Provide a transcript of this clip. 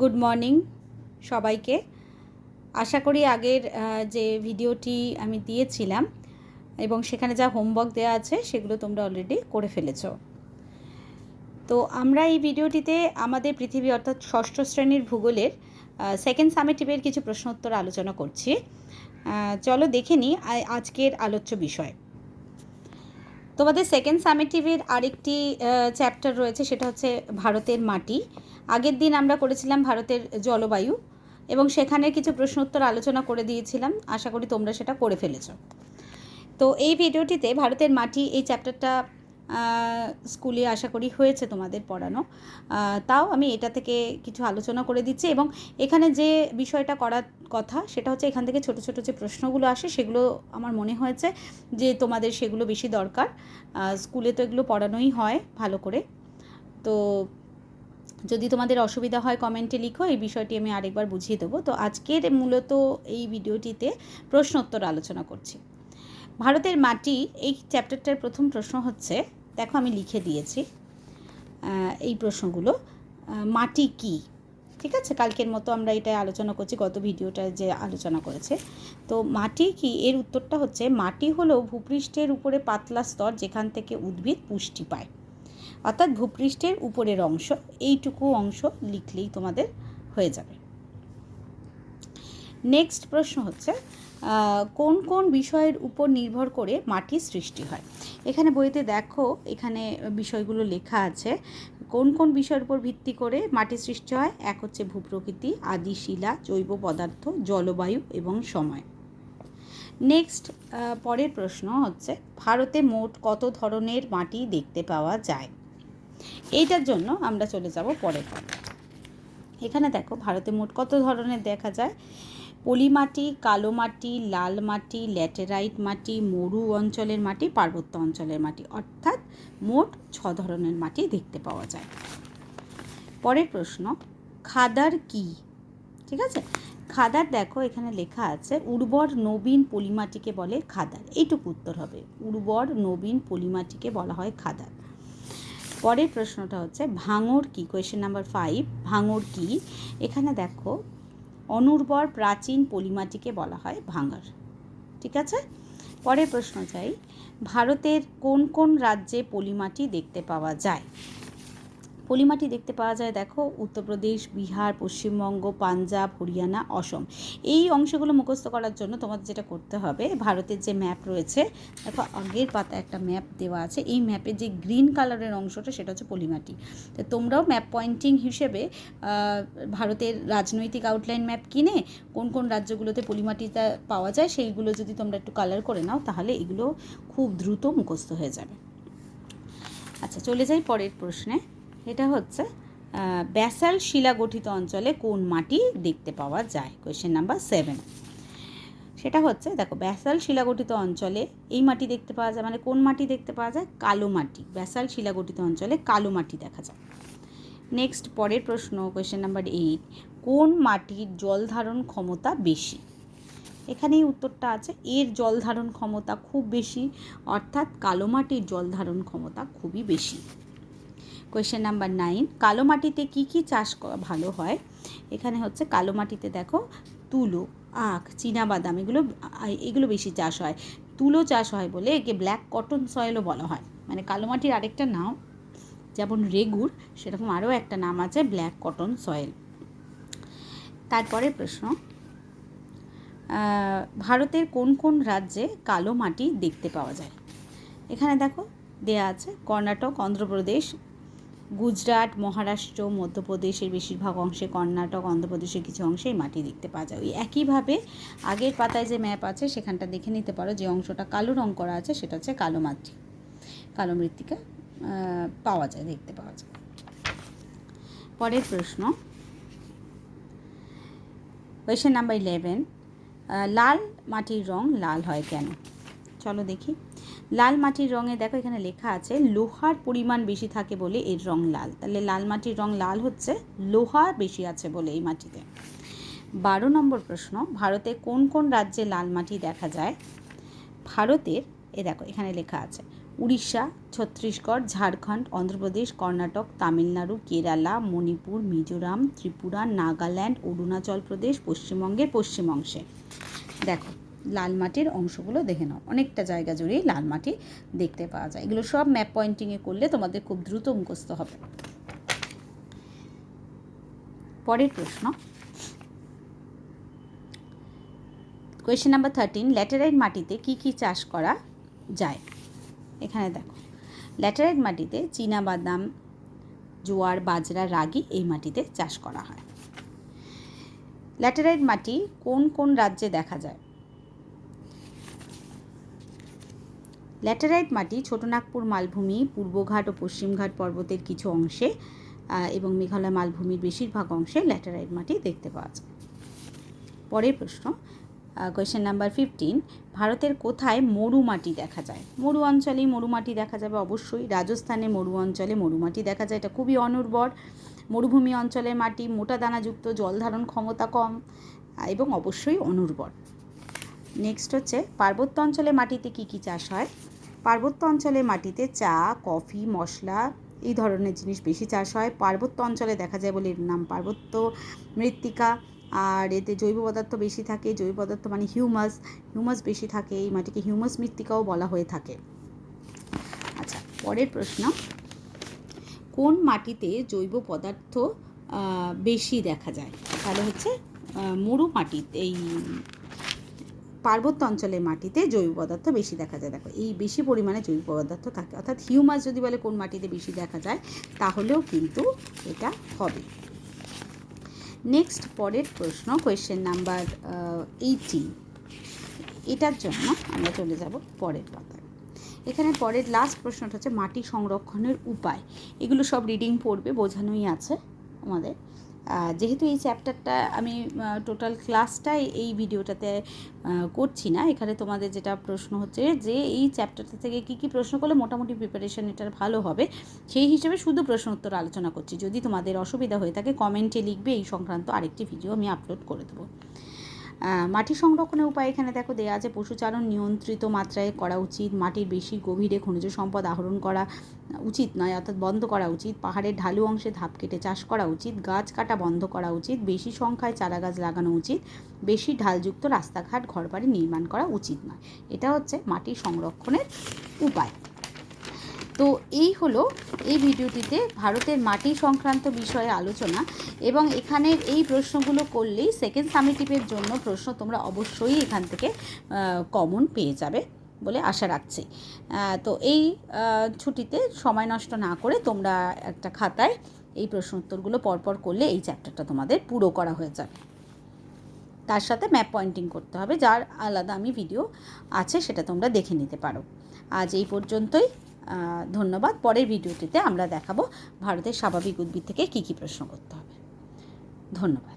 Good morning সবাইকে। আশা করি আগের যে ভিডিওটি আমি দিয়েছিলাম এবং সেখানে যা হোমওয়ার্ক দেওয়া আছে সেগুলো তোমরা অলরেডি করে ফেলেছো। তো আমরা এই ভিডিওটিতে আমাদের পৃথিবী অর্থাৎ ষষ্ঠ শ্রেণির ভূগোলের সেকেন্ড সামেটিভের কিছু প্রশ্নোত্তর আলোচনা করছি। চলো দেখে নিই আজকের আলোচ্য বিষয়। তোমাদের সেকেন্ড সামেটিভের আরেকটি চ্যাপ্টার রয়েছে, সেটা হচ্ছে ভারতের মাটি। আগের দিন আমরা করেছিলাম ভারতের জলবায়ু এবং সেখানে কিছু প্রশ্নোত্তর আলোচনা করে দিয়েছিলাম। আশা করি তোমরা সেটা করে ফেলেছো। তো এই ভিডিওটিতে ভারতের মাটি এই চ্যাপ্টারটা স্কুলে আশা করি হয়েছে তোমাদের পড়ানো। তাও আমি এটা থেকে কিছু আলোচনা করে দিচ্ছি এবং এখানে যে বিষয়টা করার কথা সেটা হচ্ছে এখান থেকে ছোট ছোট যে প্রশ্নগুলো আসে সেগুলো আমার মনে হয়েছে যে তোমাদের সেগুলো বেশি দরকার। স্কুলে তো এগুলো পড়ানোই হয় ভালো করে। তো যদি তোমাদের অসুবিধা হয় কমেন্টে লিখো, এই বিষয়টি আমি আরেকবার বুঝিয়ে দেবো। তো আজকের মূলত এই ভিডিওটিতে প্রশ্নোত্তর আলোচনা করছি। ভারতের মাটি, এই চ্যাপ্টারটার প্রথম প্রশ্ন হচ্ছে, দেখো আমি লিখে দিয়েছি এই প্রশ্নগুলো মাটি কি? ঠিক আছে? কালকের মতো আমরা এটা আলোচনা করছি, গত ভিডিওটা যে আলোচনা করেছে। তো মাটি কি? এর উত্তরটা হচ্ছে, মাটি হলো ভূপৃষ্ঠের উপরে পাতলা স্তর যেখান থেকে উদ্ভিদ পুষ্টি পায়। অর্থাৎ ভূপৃষ্ঠের উপরের অংশ, এইটুকু অংশ লিখলেই তোমাদের হয়ে যাবে। নেক্সট প্রশ্ন হচ্ছে কোন কোন বিষয়ের উপর নির্ভর করে মাটির সৃষ্টি হয়? এখানে বইতে দেখো, এখানে বিষয়গুলো লেখা আছে, কোন কোন বিষয়ের উপর ভিত্তি করে মাটির সৃষ্টি হয়? এক হচ্ছে ভূপ্রকৃতি, আদি, শিলা, জৈব পদার্থ, জলবায়ু এবং সময়। নেক্সট পরের প্রশ্ন হচ্ছে, ভারতে মোট কত ধরনের মাটি দেখতে পাওয়া যায়? এইটার জন্য আমরা চলে যাব পরের এখানে দেখো, ভারতে মোট কত ধরনের দেখা যায়? পলি মাটি, কালো মাটি, লাল মাটি, ল্যাটেরাইট মাটি, মরু অঞ্চলের মাটি, পার্বত্য অঞ্চলের মাটি। অর্থাৎ মোট ছ ধরনের মাটি দেখতে পাওয়া যায়। পরের প্রশ্ন, খাদার কি? ঠিক আছে? খাদার দেখো, এখানে লেখা আছে, উর্বর নবীন পলিমাটিকে বলে খাদার। এইটুকু উত্তর হবে। উর্বর নবীন পলিমাটিকে বলা হয় খাদার। পরের প্রশ্নটা হচ্ছে ভাঙর কি? কোয়েশ্চেন নাম্বার ফাইভ ভাঙর কি? এখানে দেখো, অনুর্বর প্রাচীন পলিমাটিকে বলা হয় ভাঙর। ঠিক আছে? পরের প্রশ্ন চাই, ভারতের কোন কোন রাজ্যে পলিমাটি দেখতে পাওয়া যায়? পলিমাটি দেখতে পাওয়া যায়, দেখো, উত্তরপ্রদেশ, বিহার, পশ্চিমবঙ্গ, পাঞ্জাব, হরিয়ানা, অসম। এই অংশগুলো মুখস্থ করার জন্য তোমাদের যেটা করতে হবে, ভারতের যে ম্যাপ রয়েছে, দেখো, আগের পাতা একটা ম্যাপ দেওয়া আছে, এই ম্যাপে যে গ্রিন কালারের অংশটা সেটা হচ্ছে পলিমাটি। তো তোমরাও ম্যাপ পয়েন্টিং হিসেবে ভারতের রাজনৈতিক আউটলাইন ম্যাপ কিনে কোন কোন রাজ্যগুলোতে পলিমাটিটা পাওয়া যায়, সেইগুলো যদি তোমরা একটু কালার করে নাও, তাহলে এগুলো খুব দ্রুত মুখস্থ হয়ে যাবে। আচ্ছা চলে যাই পরের প্রশ্নে। এটা হচ্ছে ব্যাসাল শিলা গঠিত অঞ্চলে কোন মাটি দেখতে পাওয়া যায়? কোয়েশ্চেন নাম্বার সেভেন সেটা হচ্ছে, দেখো, ব্যাসাল শিলাগঠিত অঞ্চলে এই মাটি দেখতে পাওয়া যায় মানে কোন মাটি দেখতে পাওয়া যায়? কালো মাটি। ব্যাসাল শিলাগঠিত অঞ্চলে কালো মাটি দেখা যায়। নেক্সট পরের প্রশ্ন কোয়েশ্চেন নাম্বার এইট কোন মাটির জল ধারণ ক্ষমতা বেশি? এখানেই উত্তরটা আছে, এর জল ধারণ ক্ষমতা খুব বেশি, অর্থাৎ কালো মাটির জল ধারণ ক্ষমতা খুবই বেশি। কোয়েশ্চেন নাম্বার নাইন কালো মাটিতে কি কি চাষ ভালো হয়? এখানে হচ্ছে কালো মাটিতে দেখো, তুলো, আখ বাদাম এগুলো এগুলো বেশি চাষ হয়। তুলো চাষ হয় বলে একে ব্ল্যাক কটন সয়েলও বলা হয়। মানে কালো মাটির আরেকটা নাম, যেমন রেগুর, সেরকম আরও একটা নাম আছে ব্ল্যাক কটন সয়েল তারপরে প্রশ্ন ভারতের কোন কোন রাজ্যে কালো মাটি দেখতে পাওয়া যায়? এখানে দেখো, দেয়া আছে কর্ণাটক, অন্ধ্রপ্রদেশ গুজরাট, মহারাষ্ট্র, মধ্যপ্রদেশের বেশিরভাগ অংশে, কর্ণাটক, অন্ধ্রপ্রদেশের কিছু অংশে এই মাটি দেখতে পাওয়া যায়। ওই একইভাবে আগের পাতায় যে ম্যাপ আছে, সেখানটা দেখে নিতে পারো যে অংশটা কালো রং করা আছে, সেটা হচ্ছে কালো মাটি, কালো মৃত্তিকা পাওয়া যায়, দেখতে পাওয়া যায়। পরের প্রশ্ন। কোয়েশ্চেন নাম্বার ইলেভেন লাল মাটির রং লাল হয় কেন? চলো দেখি। লাল মাটির রঙে, দেখো এখানে লেখা আছে, লোহার পরিমাণ বেশি থাকে বলে এর রং লাল। তাহলে লাল মাটির রং লাল হচ্ছে লোহা বেশি আছে বলে এই মাটিতে। বারো নম্বর প্রশ্ন, ভারতে কোন কোন রাজ্যে লাল মাটি দেখা যায়? ভারতের, এ দেখো এখানে লেখা আছে, উড়িষ্যা, ছত্তিশগড়, ঝাড়খণ্ড, অন্ধ্রপ্রদেশ, কর্ণাটক, তামিলনাড়ু, কেরালা, মণিপুর, মিজোরাম, ত্রিপুরা, নাগাল্যান্ড, অরুণাচল প্রদেশ, পশ্চিমবঙ্গের পশ্চিম অংশে দেখো লাল মাটির অংশগুলো দেখে নাও। অনেকটা জায়গা জুড়েই লাল মাটি দেখতে পাওয়া যায়। এগুলো সব ম্যাপ পয়েন্টিংয়ে করলে তোমাদের খুব দ্রুত মুখস্থ হবে। পরের প্রশ্ন। কোয়েশ্চেন নাম্বার থার্টিন ল্যাটেরাইট মাটিতে কি কি চাষ করা যায়? এখানে দেখো ল্যাটেরাইট মাটিতে বাদাম জোয়ার, বাজরা, রাগি এই মাটিতে চাষ করা হয়। ল্যাটেরাইট মাটি কোন কোন রাজ্যে দেখা যায়? ল্যাটেরাইট মাটি ছোটনাগপুর মালভূমি, পূর্বঘাট ও পশ্চিমঘাট পর্বতের কিছু অংশে এবং মেঘালয় মালভূমির বেশিরভাগ অংশে ল্যাটেরাইট মাটি দেখতে পাওয়া যায়। পরের প্রশ্ন কোয়েশ্চেন নাম্বার ফিফটিন ভারতের কোথায় মরু মাটি দেখা যায়? মরু অঞ্চলেই মরু মাটি দেখা যাবে অবশ্যই। রাজস্থানে মরু অঞ্চলে মরু মাটি দেখা যায়, এটা খুবই অনুর্বর। মরুভূমি অঞ্চলের মাটি, মোটা দানাযুক্ত, জল ধারণ ক্ষমতা কম এবং অবশ্যই অনুর্বর। নেক্সট হচ্ছে, পার্বত্য অঞ্চলে মাটিতে কী কী চাষ হয়? পার্বত্য অঞ্চলে মাটিতে চা, কফি, মশলা এই ধরনের জিনিস বেশি চাষ হয়। পার্বত্য অঞ্চলে দেখা যায় বলে এর নাম পার্বত্য মৃত্তিকা। আর এতে জৈব পদার্থ বেশি থাকে। জৈব পদার্থ মানে হিউমাস হিউমাস বেশি থাকে। এই মাটিকে হিউমাস মৃত্তিকাও বলা হয়ে থাকে। আচ্ছা পরের প্রশ্ন। কোন মাটিতে জৈব পদার্থ বেশি দেখা যায়? তাহলে হচ্ছে মরু মাটিতে এই পার্বত্য অঞ্চলের মাটিতে জৈব পদার্থ বেশি দেখা যায়। দেখো, এই বেশি পরিমাণে জৈব পদার্থ থাকে। অর্থাৎ হিউমাস যদি বলে কোন মাটিতে বেশি দেখা যায়, তাহলেও কিন্তু এটা হবে। নেক্সট, পরের প্রশ্ন কোয়েশ্চেন নাম্বার এইটিন এটার জন্য আমরা চলে যাব পরের পাতায়। এখানে পরের লাস্ট প্রশ্নটা হচ্ছে মাটি সংরক্ষণের উপায়। এগুলো সব রিডিং পড়বে, বোঝানোই আছে আমাদের। যেহেতু এই চ্যাপ্টারটা আমি টোটাল ক্লাসটাই এই ভিডিওটাতে করছি না। এখানে তোমাদের যেটা প্রশ্ন হচ্ছে যে, এই চ্যাপ্টারটা থেকে কী কী প্রশ্ন করলে মোটামুটি প্রিপারেশন এটার ভালো হবে? সেই হিসেবে শুধু প্রশ্ন উত্তর আলোচনা করছি। যদি তোমাদের অসুবিধা হয়ে থাকে কমেন্টে লিখবে। এই সংক্রান্ত আরেকটি ভিডিও আমি আপলোড করে দেবো। মাটি সংরক্ষণের উপায় এখানে দেখো দেওয়া আছে, পশুচারণ নিয়ন্ত্রিত মাত্রায় করা উচিত, মাটির বেশি গভীরে খনিজ সম্পদ আহরণ করা উচিত নয়, অর্থাৎ বন্ধ করা উচিত, পাহাড়ের ঢালু অংশে ধাপ কেটে চাষ করা উচিত, গাছ কাটা বন্ধ করা উচিত, বেশি সংখ্যায় চারা গাছ লাগানো উচিত, বেশি ঢালযুক্ত রাস্তাঘাট, ঘরবাড়ি নির্মাণ করা উচিত নয়। এটা হচ্ছে মাটি সংরক্ষণের উপায়। তো এই হলো এই ভিডিওটিতে ভারতের মাটি সংক্রান্ত বিষয়ে আলোচনা এবং এখানের এই প্রশ্নগুলো করলেই সেকেন্ড সামিটিপের জন্য প্রশ্ন তোমরা অবশ্যই এখান থেকে কমন পেয়ে যাবে বলে আশা রাখছি। তো এই ছুটিতে সময় নষ্ট না করে তোমরা একটা খাতায় এই প্রশ্ন উত্তরগুলো পরপর করলে এই চ্যাপ্টারটা তোমাদের পুরো করা হয়ে যাবে। তার সাথে ম্যাপ পয়েন্টিং করতে হবে, যার আলাদা আমি ভিডিও আছে সেটা তোমরা দেখে নিতে পারো। আজ এই পর্যন্তই। ধন্যবাদ। পরের ভিডিওটিতে আমরা দেখাবো ভারতের স্বাভাবিক উদ্ভিদ থেকে কী কী প্রশ্ন করতে হবে। ধন্যবাদ।